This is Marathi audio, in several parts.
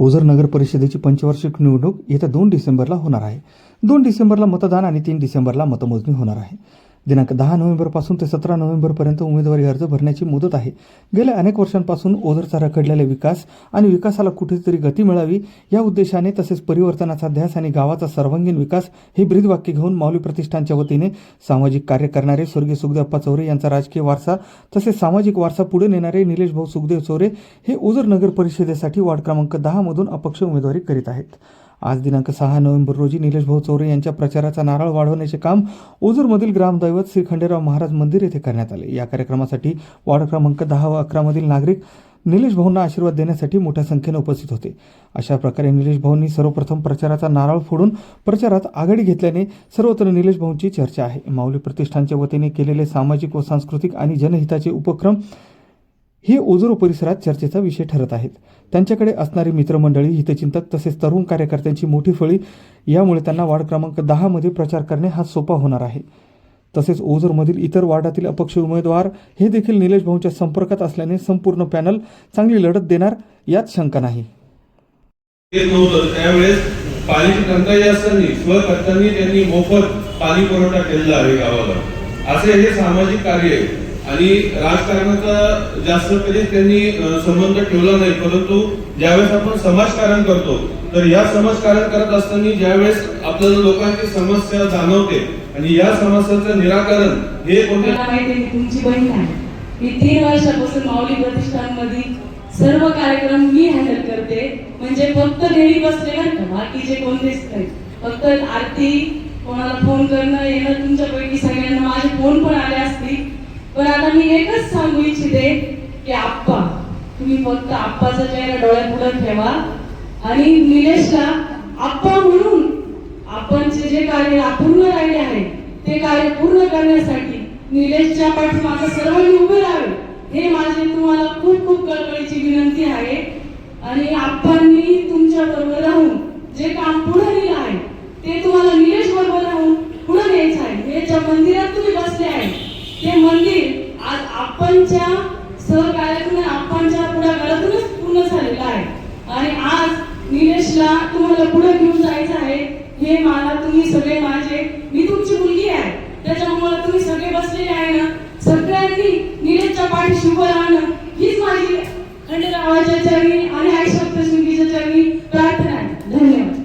ओझर नगर परिषदेची पंचवार्षिक निवडणूक येत्या दोन डिसेंबरला होणार आहे. दोन डिसेंबरला मतदान आणि तीन डिसेंबरला मतमोजणी होणार आहे. दिनांक दहा नोव्हेंबरपासून ते सतरा नोव्हेंबरपर्यंत उमेदवारी अर्ज भरण्याची मुदत आहे. गेल्या अनेक वर्षांपासून ओझरचा रखडलेला विकास आणि विकासाला कुठेतरी गती मिळावी या उद्देशाने तसेच परिवर्तनाचा ध्यास आणि गावाचा सर्वांगीण विकास हे ब्रीदवाक्य घेऊन माऊली प्रतिष्ठानच्या वतीने सामाजिक कार्य करणारे स्वर्गीय सुखदेवप्पा चौरे यांचा राजकीय वारसा तसेच सामाजिक वारसा पुढे नेणारे निलेश भाऊ सुखदेव चौरे हे ओझर नगर परिषदेसाठी वार्ड क्रमांक दहामधून अपक्ष उमेदवारी करीत आहेत. आज दिनांक सहा नोव्हेंबर रोजी निलेश भाऊ चौरे यांच्या प्रचाराचा नारळ वाढवण्याचे काम ओझरमधील ग्रामदैवत श्री खंडेराव महाराज मंदिर येथे करण्यात आले. या कार्यक्रमासाठी वार्ड क्रमांक दहा व अकरामधील नागरिक निलेश भाऊंना आशीर्वाद देण्यासाठी मोठ्या संख्येने उपस्थित होते. अशा प्रकारे निलेश भाऊंनी सर्वप्रथम प्रचाराचा नारळ फोडून प्रचारात आघाडी घेतल्याने सर्वत्र निलेश भाऊंची चर्चा आहे. माऊली प्रतिष्ठानच्या वतीने केलेले सामाजिक व सांस्कृतिक आणि जनहिताचे उपक्रम हे ओझरो परिसरात चर्चेचा विषय ठरत आहेत. त्यांच्याकडे असणारी मित्रमंडळी हितचिंतक तसेच तरुण कार्यकर्त्यांची मोठी फळी यामुळे त्यांना वार्ड क्रमांक दहामध्ये प्रचार करणे हा सोपा होणार आहे. तसेच ओझरमधील इतर वार्डातील अपक्ष उमेदवार हे देखील निलेश भाऊंच्या संपर्कात असल्याने संपूर्ण पॅनल चांगली लढत देणार यात शंका नाही. त्यावेळेस टंचाई असताना स्वखर्चाने त्यांनी मोफत पाणी पुरवठा केलेला आहे गावाला. असे हे सामाजिक कार्य आहे. आणि राजकारणाचा जास्त कधी त्यांनी संबंध ठेवला नाही. परंतु ज्यावेळेस आपण समाजकारण करतो तर या समाजकारण करत असताना ज्यावेळेस आपल्याला लोकांची समस्या जाणवते आणि या समस्यांचं निराकरण हे कोणत्या आहे की तुमची बहीण आहे. मी तीन वर्षापासून माऊली प्रतिष्ठानमध्ये सर्व कार्यक्रम मी हँडल करते. म्हणजे फक्त घरी बसले बरं का? बाकीचे कोणतेच नाही फक्त आरती कोणाला फोन करणं येणं तुमच्यापैकी सगळ्यांना माझे फोन पण आले असतील. पण आता मी एकच सांगू इच्छिते की आप्पा तुम्ही फक्त आप्पाचा चेहरा डोळ्यापुढे ठेवा. आणि निलेशला आप्पा म्हणून आपणचे जे कार्य अपूर्ण राहिले आहे ते कार्य पूर्ण करण्यासाठी निलेशच्या पाठीमागे सर्वांनी उभे राहावे. हे माझे तुम्हाला खूप खूप कळकळीची विनंती आहे. आणि आप्पांनी तुमच्या बरोबर राहून जे काम पुढे नेलं आहे ते तुम्हाला निलेश बरोबर राहून पुढे न्यायचं आहे. हे ज्या मंदिरात तुम्ही बसले आहे. ते मंदिर आज आपणच्या सहकार्यातून आपणच्या पुढाकारातूनच पूर्ण झालेलं आहे. आणि आज निलेशला तुम्हाला पुढे घेऊन जायचं आहे हे मला तुम्ही सगळे माझे मी तुमची मुलगी आहे. त्याच्यामुळे तुम्ही सगळे बसलेले आहे ना? सगळ्यांनी निलेशच्या पाठीशी उभं राहणं हीच माझी खंडेरावाच्या चरणी आणि आई शब्द चरणी प्रार्थना आहे धन्यवाद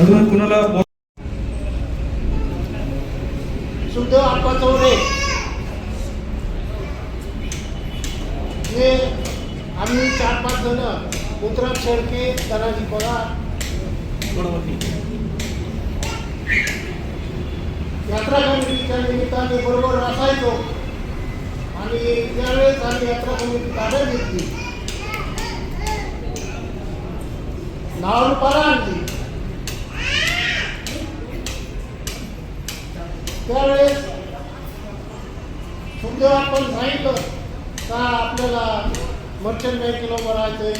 अजून कुणाला बोल- सुखदेव आप्पा चौरे हे आम्ही चार पाच जण उत्तराज शेळके धनाजी पवार यात्रा कमिटीच्या निमित्ताने बरोबर असायचो. आणि त्यावेळेस आम्ही यात्रा कमिटी ताब्यात घेतली. नावानुपारा आणली. त्यावेळेस सुखदेव आपण सांगितलं का आपल्याला मर्चंट बँकेला उभं राहायचंय?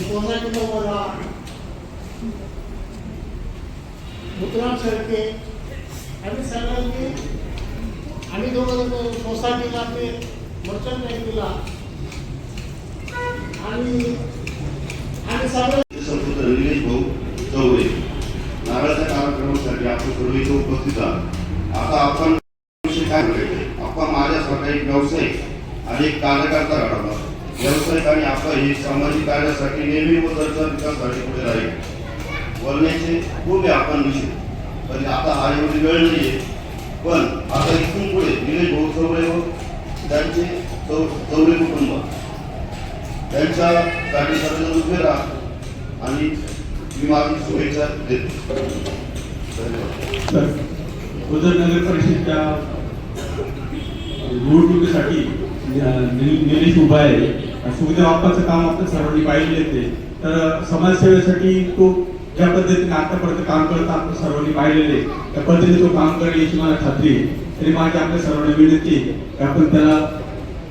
सोसायटीला उभं राहा? मुद्राम आणि आम्ही सगळ्यांनी आम्ही दोघं सोसायटीला ते मर्चंट बँकेला आणि आम्ही सगळं संस्कृत भाऊ चौरे नारळाच्या कार्यक्रमासाठी आपण सर्व इथे उपस्थित आहात. आता आपण काय बोलायचे आपण स्वतः एक व्यावसायिक अनेक कार्यकर्ता घडवला व्यावसायिक आणि आपण हे सामाजिक कार्यासाठी नेहमी व दरच्या विकासासाठी पुढे राहील बोलण्याचे खूप आहे आपण विषय. पण आता हा एवढी वेळ नाही आहे पण आता इथून पुढे निलेश भाऊ चौरे व हो, त्यांचे चौ चौरे कुटुंब. त्यांच्यासाठी सर्वजण उभे राहा आणि मी माझी शुभेच्छा देतो. धन्यवाद. ओझर नगर परिषदच्या निवडणुकीसाठी निलेश उभा आहे. सुविधा बाप्पाचं काम आपण सर्वांनी पाहिले ते. तर समाजसेवेसाठी तो ज्या पद्धतीने आतापर्यंत काम करत आपण सर्वांनी पाहिलेले त्या पद्धतीने तो काम करेल याची मला खात्री आहे. तरी माझी आपल्या सर्वांना विनंती की आपण त्याला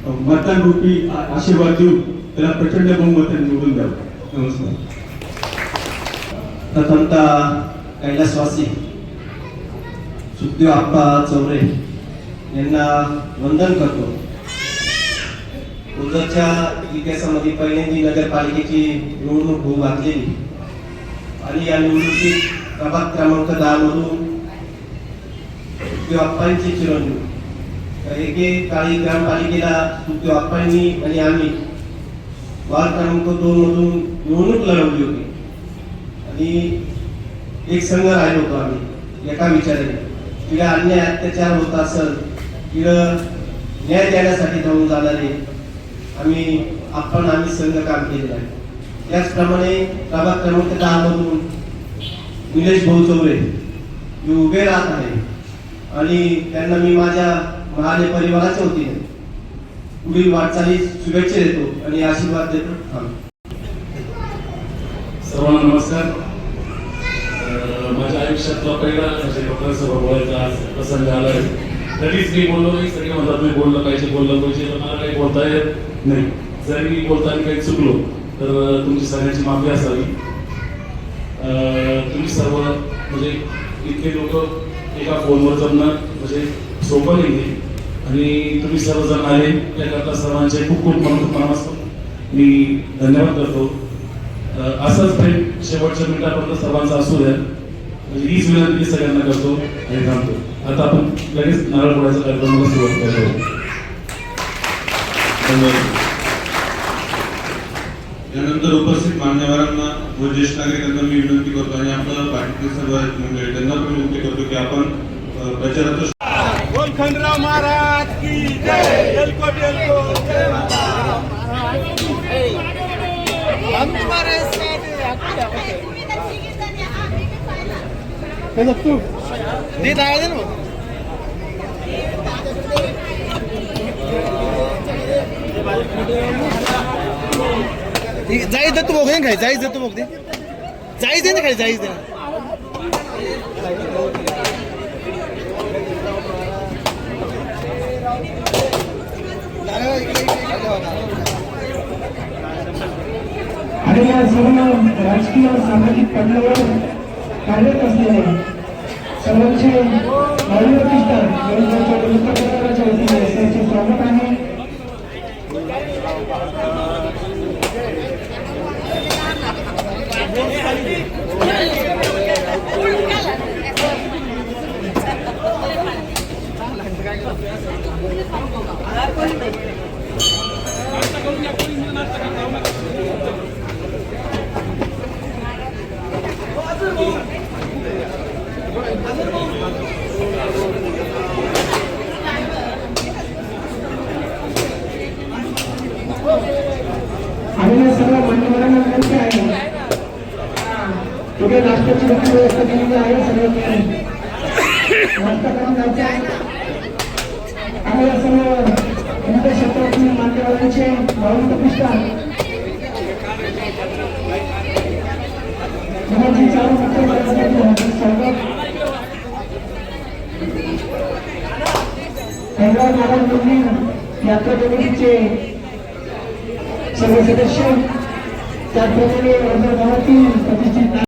मतदान रूपी आशीर्वाद देऊन त्याला प्रचंड बहुमताने निवडून द्यावं. नमस्कार. प्रथमतः कैलासवासी सुखदेव आप्पा चौरे यांना वंदन करतो. उजरच्या इतिहासामध्ये पहिल्यांदी नगरपालिकेची निवडणूक होऊ घातलेली आणि या निवडणुकीत प्रभाग क्रमांक दहा मधून अप्पांची चिरंजीव. एके काळी ग्रामपालिकेला अप्पांनी आणि आम्ही वार्ड क्रमांक दोन मधून निवडणूक लढवली होती. आणि एक संघ राहिलो होतो आम्ही एका विचाराने. तिला अन्याय अत्याचार होत असेल तिला न्याय देण्यासाठी जाऊन जाणारे आम्ही आपण आम्ही संघ काम केलेलं आहे. त्याचप्रमाणे प्रभाग क्रमांक दहा मधून निलेश भाऊ चौरे मी उभे राहत आहे. आणि त्यांना मी माझ्या महाले परिवाराच्या वतीने पुढील वाटचालीस शुभेच्छा देतो आणि आशीर्वाद देतो. थांबतो सर्वांना नमस्कार. माझ्या आयुष्यातला पहिला म्हणजे लोकांसमोर बोलायचा आज कधीच मी बोललो नाही सगळे म्हणतात मी बोललं पाहिजे बोललं पाहिजे. तर मला काही बोलता येत नाही. जरी मी बोलताना काही चुकलो तर तुमची सगळ्यांची माफी असावी. तुम्ही सर्व म्हणजे इतके लोक एका फोनवर जमणं म्हणजे सोपं नाही आणि तुम्ही सर्वजण आले त्याकरता सर्वांचे खूप खूप मनापासून मनापासून मी धन्यवाद करतो. असंच प्रेम शेवटच्या मिनिटापर्यंत सर्वांचा असू द्या. हीच विनंती सगळ्यांना करतो आणि थांबतो. आता आपण लगेच नारळ फोडायचा कार्यक्रमाला सुरुवात करतो. यानंतर उपस्थित मान्यवरांना व ज्येष्ठ नागरिकांना मी विनंती करतो आणि आपलं बाकीचे सर्व मंडळी त्यांना पण विनंती करतो की आपण खंडराव महाराज की जय. तू दे दे ना जायच देतो बघ काय जायच देतो बघ जायच दे ना काय जायच दे ना आणि या सर्व राजकीय सामाजिक पडल्यावर कार्यरत असलेले হচ্ছে নবীন প্রতিষ্ঠান চলচ্চিত্র সংগঠনের चालू सत्तर करण्यासाठी हार्दिक स्वागत हैदराबाद महाराज मंदिर यात्रा कमिटीचे सर्व सदस्य त्याचप्रमाणे वर्धा गावातील प्रतिष्ठित